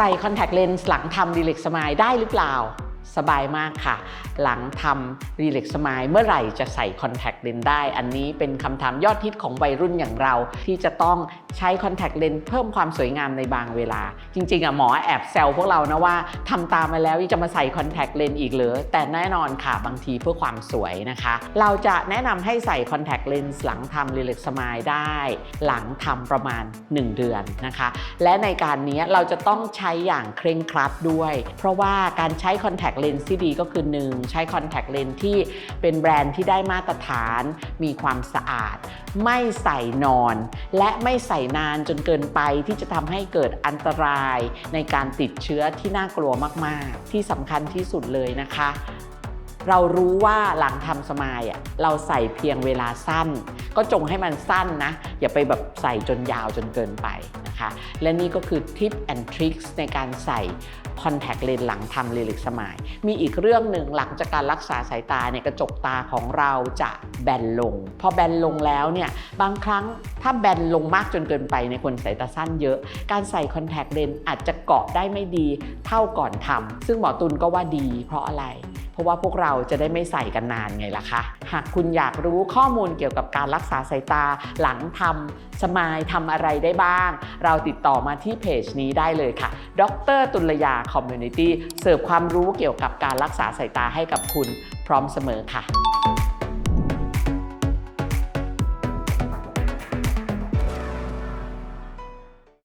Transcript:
ใส่คอนแทคเลนส์หลังทำดีเล็กสมายได้หรือเปล่า สบายมากค่ะ หลังทำรีเล็กสมายเมื่อไหร่จะใส่คอนแทคเลนส์ได้ อันนี้เป็นคำถามยอดฮิตของวัยรุ่นอย่างเรา ที่จะต้องใช้คอนแทคเลนส์เพิ่มความสวยงามในบางเวลา จริงๆอะหมอแอบแซวพวกเรานะว่าทำตามมาแล้วยังจะมาใส่คอนแทคเลนส์อีกเหรอแต่แน่นอนค่ะบางทีเพื่อความสวยนะคะ เราจะแนะนำให้ใส่คอนแทคเลนส์หลังทำรีเล็กสมายได้ หลังทำประมาณ 1 เดือนนะคะ และในการนี้เราจะต้องใช้อย่างเคร่งครัดด้วย เพราะว่าการใช้คอนแทคเลนส์ที่ดีก็คือ 1 ใช้คอนแทคเลนส์ที่เป็นแบรนด์ที่ได้มาตรฐาน มีความสะอาด ไม่ใส่นอน และไม่ใส่นานจนเกินไปที่จะทำให้เกิดอันตรายในการติดเชื้อที่น่ากลัวมาก ๆ ที่สำคัญที่สุดเลยนะคะ เรารู้ว่าหลังทำสมายอะเราใส่เพียงเวลาสั้น ก็จงให้มันสั้นนะ อย่าไปแบบใส่จนยาวจนเกินไปนะคะ และนี่ก็คือทิปแอนทริคในการใส่คอนแทคเลนส์หลังทำเลิลิกสมาย มีอีกเรื่องหนึ่งหลังจากการรักษาสายตาเนี่ยกระจกตาของเราจะแบนลง พอแบนลงแล้วเนี่ยบางครั้งถ้าแบนลงมากจนเกินไปในคนสายตาสั้นเยอะ การใส่คอนแทคเลนส์อาจจะเกาะได้ไม่ดีเท่าก่อนทำซึ่งหมอตุลก็ว่าดีเพราะอะไร ราะว่าพวกเราจะได้ไม่ใส่กันนานไงล่ะคะ หากคุณอยากรู้ข้อมูลเกี่ยวกับการรักษาสายตาหลังทำสมายทำอะไรได้บ้าง เราติดต่อมาที่เพจนี้ได้เลยค่ะ ดรตุลยาคอมมูนิตี้เสิร์ฟความรู้เกี่ยวกับการรักษาสายตาให้กับคุณพร้อมเสมอค่ะ